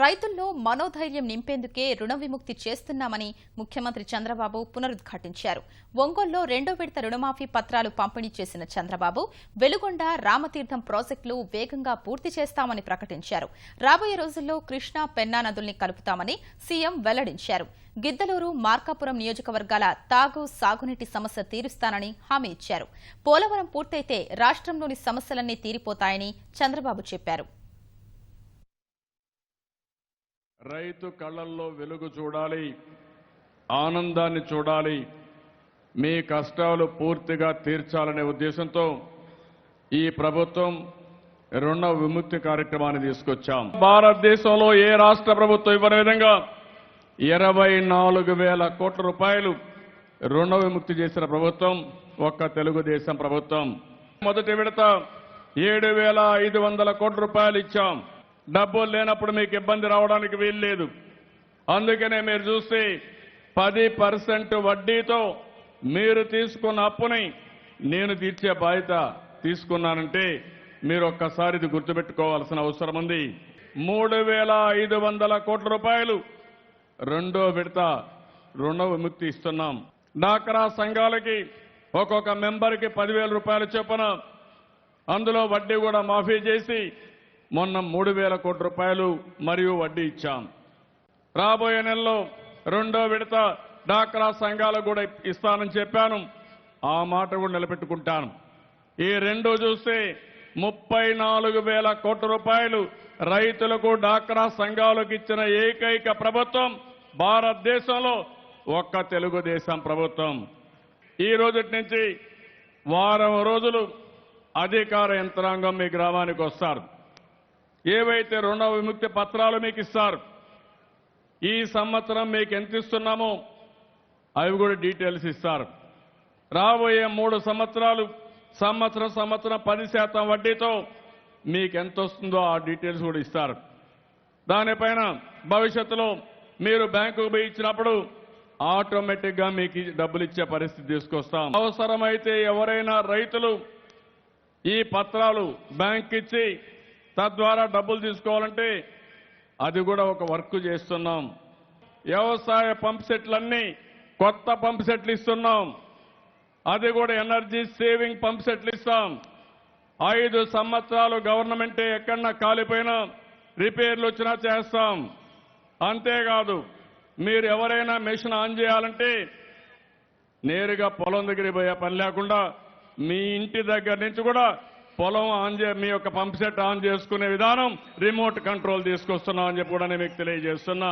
రైతుల్లో మనోధైర్యం నింపేందుకే రుణ విముక్తి చేస్తున్నామని ముఖ్యమంత్రి చంద్రబాబు పునరుద్ఘాటించారు. ఒంగోల్లో రెండో విడత రుణమాఫీ పత్రాలు పంపిణీ చేసిన చంద్రబాబు వెలుగొండ రామతీర్థం ప్రాజెక్టులు వేగంగా పూర్తి చేస్తామని ప్రకటించారు. రాబోయే రోజుల్లో కృష్ణా పెన్నా నదుల్ని కలుపుతామని సీఎం వెల్లడించారు. గిద్దలూరు మార్కాపురం నియోజకవర్గాల తాగు సాగునీటి సమస్య తీరుస్తానని హామీ ఇచ్చారు. పోలవరం పూర్తయితే రాష్ట్రంలోని సమస్యలన్నీ తీరిపోతాయని చంద్రబాబు చెప్పారు. రైతు కళ్ళల్లో వెలుగు చూడాలి ఆనందాన్ని చూడాలి మీ కష్టాలు పూర్తిగా తీర్చాలనే ఉద్దేశంతో ఈ ప్రభుత్వం రుణ విముక్తి కార్యక్రమాన్ని తీసుకొచ్చాం. భారతదేశంలో ఏ రాష్ట్ర ప్రభుత్వం ఇవ్వని విధంగా ఇరవై నాలుగు వేల కోట్ల రూపాయలు రుణ విముక్తి చేసిన ప్రభుత్వం ఒక్క తెలుగుదేశం ప్రభుత్వం. మొదటి విడత ఏడు వేల ఐదు వందల కోట్ల రూపాయలు ఇచ్చాం. డబ్బులు లేనప్పుడు మీకు ఇబ్బంది రావడానికి వీలు లేదు అందుకనే మీరు చూస్తే పది పర్సెంట్ వడ్డీతో మీరు తీసుకున్న అప్పుని నేను తీర్చే బాధ్యత తీసుకున్నానంటే మీరు ఒక్కసారి ఇది గుర్తుపెట్టుకోవాల్సిన అవసరం ఉంది. మూడు వేల ఐదు వందల కోట్ల రూపాయలు రెండో విడత రుణ విముక్తి ఇస్తున్నాం. డాక్రా సంఘాలకి ఒక్కొక్క మెంబర్కి పదివేల రూపాయలు చొప్పున అందులో వడ్డీ కూడా మాఫీ చేసి మొన్న మూడు వేల కోట్ల రూపాయలు మరియు వడ్డీ ఇచ్చాం. రాబోయే నెలలో రెండో విడత డాక్రా సంఘాలకు కూడా ఇస్తానని చెప్పాను. ఆ మాట కూడా నిలబెట్టుకుంటాను. ఈ రెండు చూస్తే ముప్పై నాలుగు వేల కోట్ల రూపాయలు రైతులకు డాక్రా సంఘాలకు ఇచ్చిన ఏకైక ప్రభుత్వం భారతదేశంలో ఒక్క తెలుగుదేశం ప్రభుత్వం. ఈ రోజు నుంచి వారం రోజులు అధికార యంత్రాంగం మీ గ్రామానికి వస్తారు. ఏవైతే రుణ విముక్తి పత్రాలు మీకు ఇస్తారు ఈ సంవత్సరం మీకు ఎంత ఇస్తున్నామో అవి కూడా డీటెయిల్స్ ఇస్తారు. రాబోయే మూడు సంవత్సరాలు సంవత్సరం సంవత్సరం పది శాతం వడ్డీతో మీకు ఎంత వస్తుందో ఆ డీటెయిల్స్ కూడా ఇస్తారు. దానిపైన భవిష్యత్తులో మీరు బ్యాంకుకు పోయి ఇచ్చినప్పుడు ఆటోమేటిక్గా మీకు డబ్బులు ఇచ్చే పరిస్థితి తీసుకొస్తాం. అవసరమైతే ఎవరైనా రైతులు ఈ పత్రాలు బ్యాంక్ ఇచ్చి తద్వారా డబ్బులు తీసుకోవాలంటే అది కూడా ఒక వర్క్ చేస్తున్నాం. వ్యవసాయ పంప్ సెట్లన్నీ కొత్త పంప్ సెట్లు ఇస్తున్నాం. అది కూడా ఎనర్జీ సేవింగ్ పంప్ సెట్లు ఇస్తాం. ఐదు సంవత్సరాలు గవర్నమెంటే ఎక్కడన్నా కాలిపోయినా రిపేర్లు వచ్చినా చేస్తాం. అంతేకాదు మీరు ఎవరైనా మెషిన్ ఆన్ చేయాలంటే నేరుగా పొలం దగ్గరికి పోయే పని లేకుండా మీ ఇంటి దగ్గర నుంచి కూడా పొలం ఆన్ చే మీ యొక్క పంప్ సెట్ ఆన్ చేసుకునే విధానం రిమోట్ కంట్రోల్ తీసుకొస్తున్నాం అని చెప్పి కూడా నేను మీకు తెలియజేస్తున్నా.